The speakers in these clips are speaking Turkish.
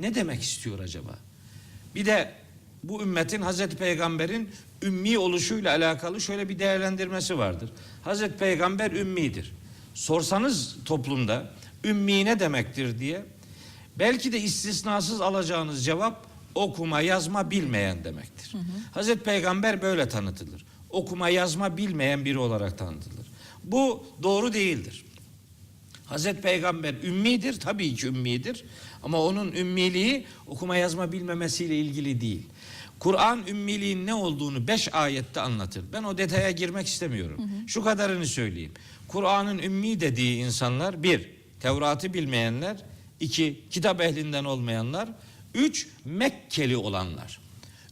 ne demek istiyor acaba? Bir de bu ümmetin Hazreti Peygamber'in ümmi oluşuyla alakalı şöyle bir değerlendirmesi vardır. Hazreti Peygamber ümmidir. Sorsanız toplumda ümmi ne demektir diye belki de istisnasız alacağınız cevap okuma yazma bilmeyen demektir. Hazreti Peygamber böyle tanıtılır. Okuma yazma bilmeyen biri olarak tanıtılır. Bu doğru değildir. Hazreti Peygamber ümmidir, tabii ki ümmidir. Ama onun ümmiliği okuma yazma bilmemesiyle ilgili değil. Kur'an ümmiliğin ne olduğunu beş ayette anlatır. Ben o detaya girmek istemiyorum. Şu kadarını söyleyeyim. Kur'an'ın ümmi dediği insanlar bir, Tevrat'ı bilmeyenler, iki, kitap ehlinden olmayanlar, üç, Mekkeli olanlar.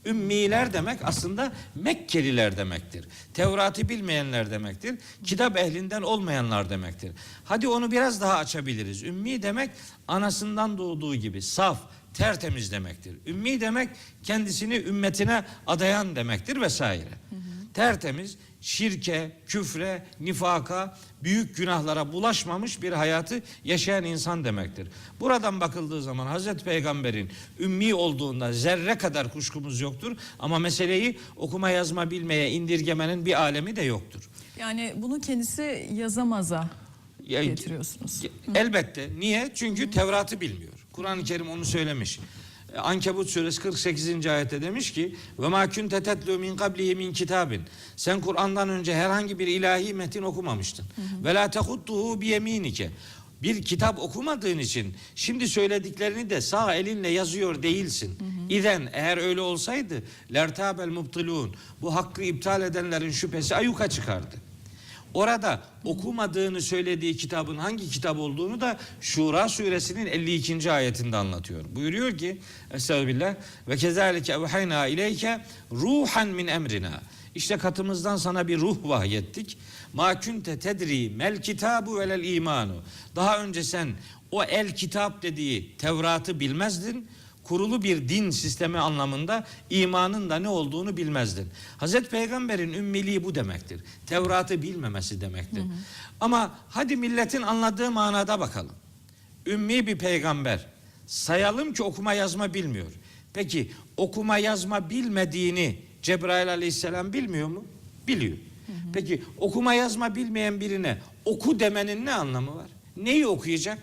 Ümmiler demek aslında Mekkeliler demektir. Tevrat'ı bilmeyenler demektir. Kitap ehlinden olmayanlar demektir. Hadi onu biraz daha açabiliriz. Ümmi demek anasından doğduğu gibi saf, tertemiz demektir. Ümmi demek kendisini ümmetine adayan demektir vesaire. Tertemiz, şirke, küfre, nifaka, büyük günahlara bulaşmamış bir hayatı yaşayan insan demektir. Buradan bakıldığı zaman Hazreti Peygamber'in ümmi olduğunda zerre kadar kuşkumuz yoktur. Ama meseleyi okuma yazma bilmeye indirgemenin bir alemi de yoktur. Yani bunu kendisi yazamaza Ya- getiriyorsunuz. Elbette. Niye? Çünkü Tevrat'ı bilmiyor. Kur'an-ı Kerim onu söylemiş. E, Ankebut suresi 48. ayette demiş ki ve ma kunte tetlu min qablihi min kitabin. Sen Kur'an'dan önce herhangi bir ilahi metin okumamıştın. Ve la tehuttuhu bi yeminike. Bir kitap okumadığın için şimdi söylediklerini de sağ elinle yazıyor değilsin. İden eğer öyle olsaydı lertabel mubtilun. Bu hakkı iptal edenlerin şüphesi ayuka çıkardı. Orada okumadığını söylediği kitabın hangi kitap olduğunu da Şura suresinin 52. ayetinde anlatıyor. Buyuruyor ki Estağfirullah ve kezalike evhayna ileyke ruhan min emrina. İşte katımızdan sana bir ruh vahyettik. Ma kunte tedri mel kitabu velel imanu. Daha önce sen o el kitap dediği Tevrat'ı bilmezdin kurulu bir din sistemi anlamında imanın da ne olduğunu bilmezdin. Hazreti Peygamber'in ümmiliği bu demektir. Tevrat'ı bilmemesi demektir. Ama hadi milletin anladığı manada bakalım. Ümmi bir peygamber. Sayalım ki okuma yazma bilmiyor. Peki okuma yazma bilmediğini Cebrail aleyhisselam bilmiyor mu? Biliyor. Peki okuma yazma bilmeyen birine oku demenin ne anlamı var? Neyi okuyacak?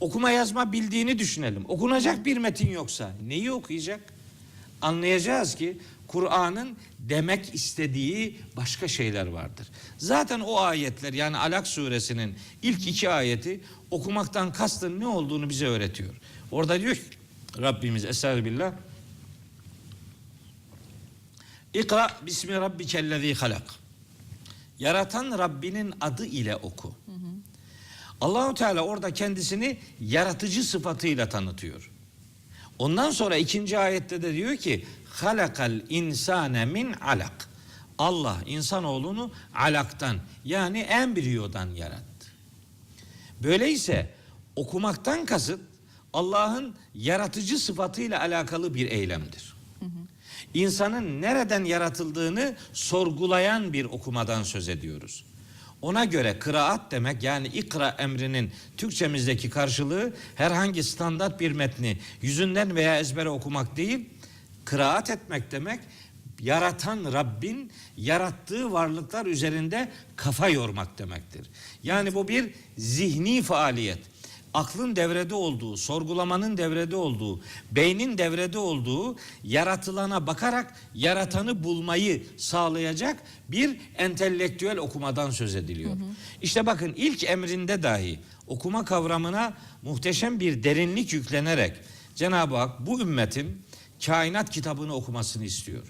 Okuma yazma bildiğini düşünelim. Okunacak bir metin yoksa neyi okuyacak? Anlayacağız ki Kur'an'ın demek istediği başka şeyler vardır. Zaten o ayetler yani Alak suresinin ilk iki ayeti okumaktan kastın ne olduğunu bize öğretiyor. Orada diyor ki Rabbimiz Estağfirullah İkra bismi rabbikellezî halak. Yaratan Rabbinin adı ile oku. Allahu Teala orada kendisini yaratıcı sıfatıyla tanıtıyor. Ondan sonra ikinci ayette de diyor ki halakal insane min alak. Allah insanoğlunu alaktan yani embriyodan yarattı. Böyleyse okumaktan kasıt Allah'ın yaratıcı sıfatıyla alakalı bir eylemdir. İnsanın nereden yaratıldığını sorgulayan bir okumadan söz ediyoruz. Ona göre kıraat demek yani ikra emrinin Türkçemizdeki karşılığı herhangi standart bir metni yüzünden veya ezbere okumak değil, kıraat etmek demek yaratan Rabbin yarattığı varlıklar üzerinde kafa yormak demektir. Yani bu bir zihni faaliyet aklın devrede olduğu, sorgulamanın devrede olduğu, beynin devrede olduğu, yaratılana bakarak yaratanı bulmayı sağlayacak bir entelektüel okumadan söz ediliyor. İşte bakın ilk emrinde dahi okuma kavramına muhteşem bir derinlik yüklenerek Cenab-ı Hak bu ümmetin kainat kitabını okumasını istiyor.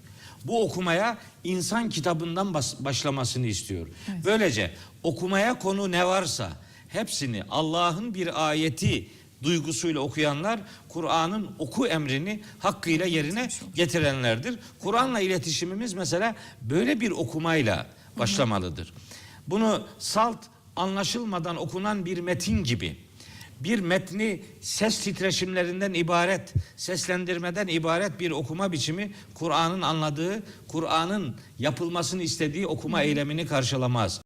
Bu okumaya insan kitabından başlamasını istiyor. Böylece okumaya konu ne varsa hepsini Allah'ın bir ayeti duygusuyla okuyanlar Kur'an'ın oku emrini hakkıyla yerine getirenlerdir. Kur'an'la iletişimimiz mesela böyle bir okumayla başlamalıdır. Bunu salt anlaşılmadan okunan bir metin gibi bir metni ses titreşimlerinden ibaret, seslendirmeden ibaret bir okuma biçimi Kur'an'ın anladığı, Kur'an'ın yapılmasını istediği okuma eylemini karşılamaz.